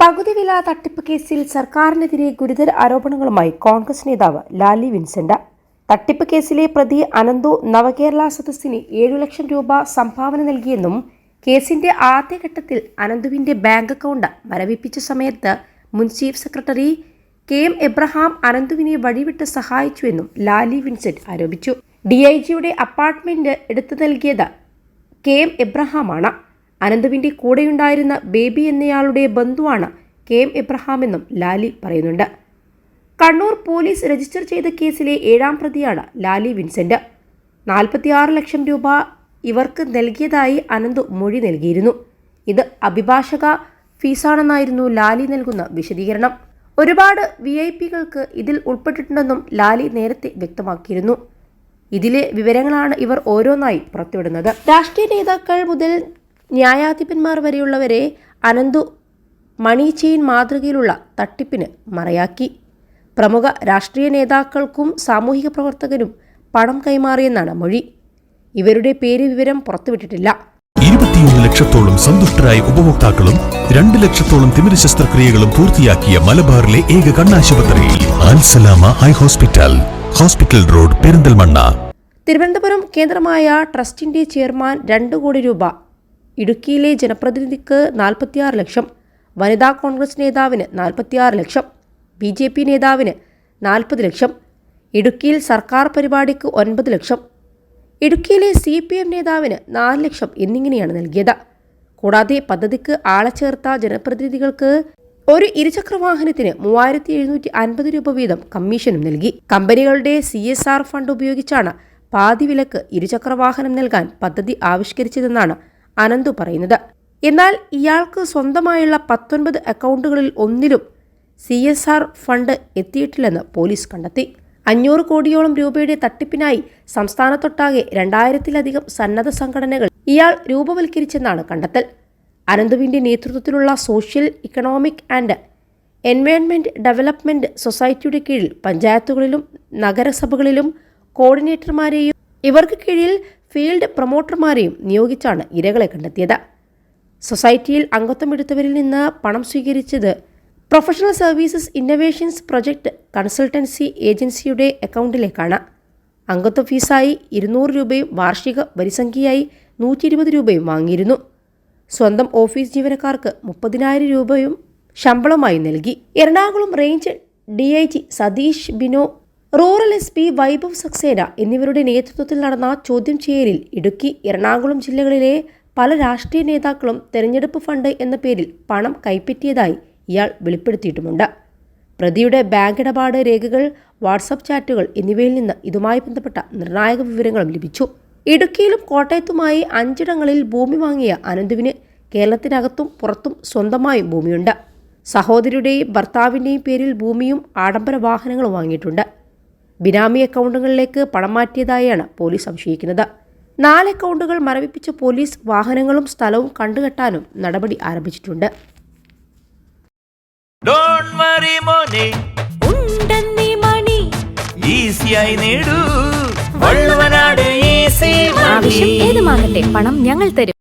പകുതി വില തട്ടിപ്പ് കേസിൽ സർക്കാരിനെതിരെ ഗുരുതര ആരോപണങ്ങളുമായി കോൺഗ്രസ് നേതാവ് ലാലി വിൻസെന്റ്. തട്ടിപ്പ് കേസിലെ പ്രതി അനന്തു നവകേരള സദസ്സിന് ഏഴു ലക്ഷം രൂപ സംഭാവന നൽകിയെന്നും കേസിന്റെ ആദ്യഘട്ടത്തിൽ അനന്തുവിന്റെ ബാങ്ക് അക്കൗണ്ട് മരവിപ്പിച്ച സമയത്ത് മുൻ chief secretary K M Abraham അനന്തുവിനെ വഴിവിട്ട് സഹായിച്ചുവെന്നും ലാലി വിൻസെന്റ് ആരോപിച്ചു. ഡിഐജിയുടെ അപ്പാർട്ട്മെന്റ് എടുത്തു നൽകിയത് കെ എം എബ്രഹാമാണ്. അനന്തുവിന്റെ കൂടെയുണ്ടായിരുന്ന ബേബി എന്നയാളുടെ ബന്ധുവാണ് കെ എം എബ്രഹാം എന്നും ലാലി പറയുന്നുണ്ട്. കണ്ണൂർ പോലീസ് രജിസ്റ്റർ ചെയ്ത കേസിലെ ഏഴാം പ്രതിയാണ് ലാലി വിൻസെന്റ്. നാൽപ്പത്തിയാറ് ലക്ഷം രൂപ ഇവർക്ക് നൽകിയതായി അനന്തു മൊഴി നൽകിയിരുന്നു. ഇത് അഭിഭാഷക ഫീസാണെന്നായിരുന്നു ലാലി നൽകുന്ന വിശദീകരണം. ഒരുപാട് വി ഐ പികൾക്ക് ഇതിൽ ഉൾപ്പെട്ടിട്ടുണ്ടെന്നും ലാലി നേരത്തെ വ്യക്തമാക്കിയിരുന്നു. ഇതിലെ വിവരങ്ങളാണ് ഇവർ ഓരോന്നായി പുറത്തുവിടുന്നത്. രാഷ്ട്രീയ നേതാക്കൾ മുതൽ ന്യായാധിപന്മാർ വരെയുള്ളവരെ അനന്തു മണിചെയിൻ മാതൃകയിലുള്ള തട്ടിപ്പിന് മറയാക്കി. പ്രമുഖ രാഷ്ട്രീയ നേതാക്കൾക്കും സാമൂഹിക പ്രവർത്തകരും പണം കൈമാറിയെന്നാണ് മൊഴി. ഇവരുടെ പേര് വിവരം പുറത്തുവിട്ടിട്ടില്ല. ഇരുപത്തിയൊന്ന് ലക്ഷത്തോളം സന്തുഷ്ടരായ ഉപഭോക്താക്കളും രണ്ട് ലക്ഷത്തോളം തിമിര ശസ്ത്രക്രിയകളും പൂർത്തിയാക്കിയ മലബാറിലെ ഏക കണ്ണാശുപത്രി high hospital hospital road Perinthalmanna. Thiruvananthapuram കേന്ദ്രമായ ട്രസ്റ്റിന്റെ ചെയർമാൻ രണ്ട് കോടി രൂപ ഇടുക്കിയിലെ ജനപ്രതിനിധിക്ക് നാൽപ്പത്തിയാറ് ലക്ഷം വനിതാ കോൺഗ്രസ് നേതാവിന് നാൽപ്പത്തിയാറ് ലക്ഷം ബി ജെ പി നേതാവിന് നാൽപ്പത് ലക്ഷം ഇടുക്കിയിൽ സർക്കാർ പരിപാടിക്ക് ഒൻപത് ലക്ഷം ഇടുക്കിയിലെ സി പി എം നേതാവിന് നാല് ലക്ഷം എന്നിങ്ങനെയാണ് നൽകിയത്. കൂടാതെ പദ്ധതിക്ക് ആളെ ചേർത്ത ജനപ്രതിനിധികൾക്ക് ഒരു ഇരുചക്രവാഹനത്തിന് മൂവായിരത്തി എഴുന്നൂറ്റി അൻപത് രൂപ വീതം കമ്മീഷനും നൽകി. കമ്പനികളുടെ സി എസ് ആർ ഫണ്ട് ഉപയോഗിച്ചാണ് പാതി വിലക്ക് ഇരുചക്രവാഹനം നൽകാൻ പദ്ധതി ആവിഷ്കരിച്ചതെന്നാണ് അനന്തു പറയുന്നത്. എന്നാൽ ഇയാൾക്ക് സ്വന്തമായുള്ള പത്തൊൻപത് അക്കൗണ്ടുകളിൽ ഒന്നിലും സി എസ് ആർ ഫണ്ട് എത്തിയിട്ടില്ലെന്ന് പോലീസ് കണ്ടെത്തി. അഞ്ഞൂറ് കോടിയോളം രൂപയുടെ തട്ടിപ്പിനായി സംസ്ഥാനത്തൊട്ടാകെ രണ്ടായിരത്തിലധികം സന്നദ്ധ സംഘടനകൾ ഇയാൾ രൂപവൽക്കരിച്ചെന്നാണ് കണ്ടെത്തൽ. അനന്തുവിന്റെ നേതൃത്വത്തിലുള്ള social economic and environment development സൊസൈറ്റിയുടെ കീഴിൽ പഞ്ചായത്തുകളിലും നഗരസഭകളിലും കോർഡിനേറ്റർമാരെയും ഇവർക്ക് കീഴിൽ ഫീൽഡ് പ്രൊമോട്ടർമാരെയും നിയോഗിച്ചാണ് ഇരകളെ കണ്ടെത്തിയത്. സൊസൈറ്റിയിൽ അംഗത്വമെടുത്തവരിൽ നിന്ന് പണം സ്വീകരിച്ചത് professional services innovations project consultancy ഏജൻസിയുടെ അക്കൗണ്ടിലേക്കാണ്. അംഗത്വ ഫീസായി ഇരുന്നൂറ് രൂപയും വാർഷിക വരിസംഖ്യയായി നൂറ്റി ഇരുപത് രൂപയും വാങ്ങിയിരുന്നു. സ്വന്തം ഓഫീസ് ജീവനക്കാർക്ക് മുപ്പതിനായിരം രൂപയും ശമ്പളമായി നൽകി. Ernakulam range D I G Satheesh Bino rural S P Vaibhav Saxena എന്നിവരുടെ നേതൃത്വത്തിൽ നടന്ന ചോദ്യം ചെയ്യലിൽ ഇടുക്കി എറണാകുളം ജില്ലകളിലെ പല രാഷ്ട്രീയ നേതാക്കളും തെരഞ്ഞെടുപ്പ് ഫണ്ട് എന്ന പേരിൽ പണം കൈപ്പറ്റിയതായി ഇയാൾ വെളിപ്പെടുത്തിയിട്ടുമുണ്ട്. പ്രതിയുടെ ബാങ്ക് ഇടപാട് രേഖകൾ വാട്സപ്പ് ചാറ്റുകൾ എന്നിവയിൽ നിന്ന് ഇതുമായി ബന്ധപ്പെട്ട നിർണായക വിവരങ്ങളും ലഭിച്ചു. ഇടുക്കിയിലും കോട്ടയത്തുമായി അഞ്ചിടങ്ങളിൽ ഭൂമി വാങ്ങിയ അനന്തുവിന് കേരളത്തിനകത്തും പുറത്തും സ്വന്തമായും ഭൂമിയുണ്ട്. സഹോദരിയുടെയും ഭർത്താവിന്റെയും പേരിൽ ഭൂമിയും ആഡംബര വാഹനങ്ങളും വാങ്ങിയിട്ടുണ്ട്. ബിനാമി അക്കൗണ്ടുകളിലേക്ക് പണം മാറ്റിയതായാണ് പോലീസ് സംശയിക്കുന്നത്. നാല് അക്കൗണ്ടുകൾ മരവിപ്പിച്ച പോലീസ് വാഹനങ്ങളും സ്ഥലവും കണ്ടുകെട്ടാനും നടപടി ആരംഭിച്ചിട്ടുണ്ട്. ഏത് മാറട്ടെ മോനെ. ഉണ്ടെന്നീ മണി. ഈസിയായി നേടൂ. വള്ളുവനാട് ഈസി ആവശ്യം ഏതുമാകട്ടെ പണം ഞങ്ങൾ തരും.